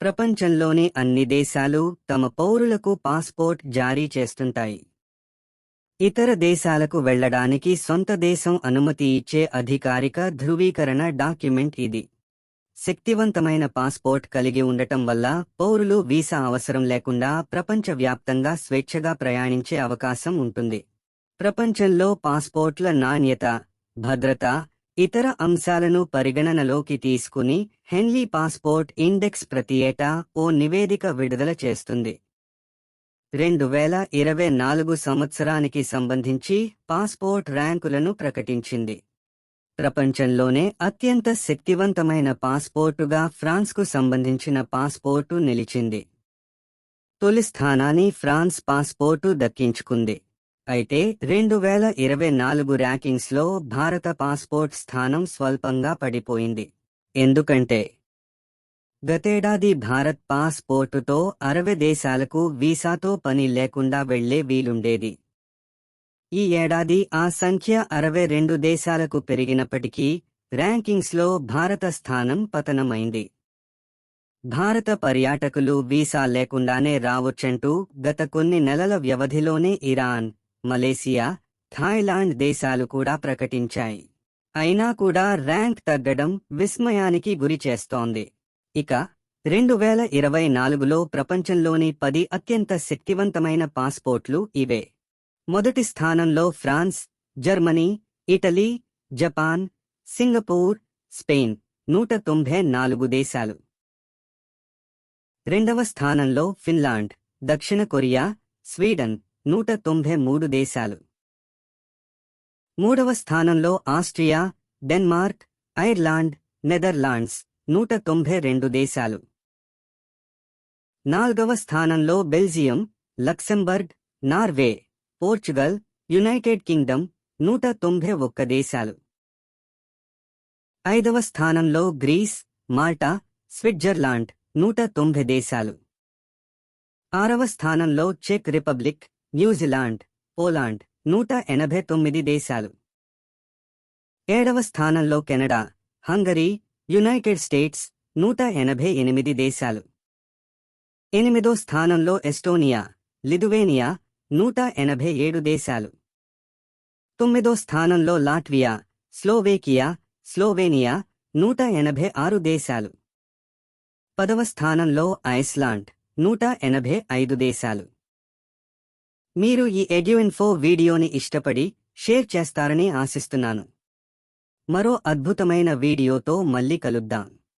ప్రపంచంలోని అన్ని దేశాలు తమ పౌరులకు పాస్పోర్ట్ జారీ చేస్తుంటాయి. ఇతర దేశాలకు వెళ్ళడానికి సొంత దేశం అనుమతి ఇచ్చే అధికారిక ధృవీకరణ డాక్యుమెంట్ ఇది. శక్తివంతమైన పాస్పోర్ట్ కలిగి ఉండటం వల్ల పౌరులు వీసా అవసరం లేకుండా ప్రపంచవ్యాప్తంగా స్వేచ్ఛగా ప్రయాణించే అవకాశం ఉంటుంది. ప్రపంచంలో పాస్పోర్ట్ల నాణ్యత భద్రత ఇతర అంశాలను పరిగణనలోకి తీసుకుని హెన్లీ పాస్పోర్ట్ ఇండెక్స్ ప్రతి ఏటా ఓ నివేదిక విడుదల చేస్తుంది. రెండు వేల ఇరవై నాలుగు సంవత్సరానికి సంబంధించి పాస్పోర్ట్ ర్యాంకులను ప్రకటించింది. ప్రపంచంలోనే అత్యంత శక్తివంతమైన పాస్పోర్టుగా ఫ్రాన్స్కు సంబంధించిన పాస్పోర్టు నిలిచింది. తొలి స్థానాన్ని ఫ్రాన్స్ పాస్పోర్టు దక్కించుకుంది. అయితే రెండు వేల ఇరవై నాలుగు ర్యాంకింగ్స్లో భారత పాస్పోర్ట్ స్థానం స్వల్పంగా పడిపోయింది. ఎందుకంటే గతేడాది భారత్ పాస్పోర్టుతో అరవై దేశాలకు వీసాతో పని లేకుండా వెళ్ళే వీలుండేది. ఈ ఏడాది ఆ సంఖ్య అరవై రెండు దేశాలకు పెరిగినప్పటికీ ర్యాంకింగ్స్లో భారత స్థానం పతనమైంది. భారత పర్యాటకులు వీసా లేకుండానే రావచ్చంటూ గత కొన్ని నెలల వ్యవధిలోనే ఇరాన్ మలేసియా థాయిలాండ్ దేశాలు కూడా ప్రకటించాయి. అయినా కూడా ర్యాంక్ తగ్గడం విస్మయానికి గురి చేస్తోంది. ఇక రెండు వేల ఇరవై నాలుగులో ప్రపంచంలోని పది అత్యంత శక్తివంతమైన పాస్పోర్ట్లు ఇవే. మొదటి స్థానంలో France Germany Italy Japan Singapore Spain నూట తొంభై నాలుగు దేశాలు. రెండవ స్థానంలో ఫిన్లాండ్ దక్షిణ కొరియా స్వీడన్ నూట తొంభై మూడు దేశాలు. మూడవ స్థానంలో ఆస్ట్రియా డెన్మార్క్ ఐర్లాండ్ నెదర్లాండ్స్ నూట తొంభై రెండు దేశాలు. నాల్గవ స్థానంలో Belgium Luxembourg Norway Portugal United Kingdom నూట తొంభై ఒక్క దేశాలు. ఐదవ స్థానంలో గ్రీస్ మాల్టా స్విట్జర్లాండ్ నూట తొంభై దేశాలు. ఆరవ స్థానంలో చెక్ రిపబ్లిక్ న్యూజిలాండ్ పోలాండ్ నూట ఎనభై తొమ్మిది దేశాలు. ఏడవ స్థానంలో కెనడా హంగరీ యునైటెడ్ స్టేట్స్ నూట ఎనభై ఎనిమిది దేశాలు. ఎనిమిదో స్థానంలో ఎస్టోనియా లిథువేనియా నూట ఎనభై ఏడు దేశాలు. తొమ్మిదో స్థానంలో లాట్వియా స్లోవేకియా స్లోవేనియా నూట ఎనభై ఆరు దేశాలు. పదవ స్థానంలో ఐస్లాండ్ నూట ఎనభై ఐదు దేశాలు. మీరు ఈ ఎడ్యూఇన్ఫో వీడియోని ఇష్టపడి షేర్ చేస్తారని ఆశిస్తున్నాను. మరో అద్భుతమైన వీడియోతో మళ్ళీ కలుద్దాం.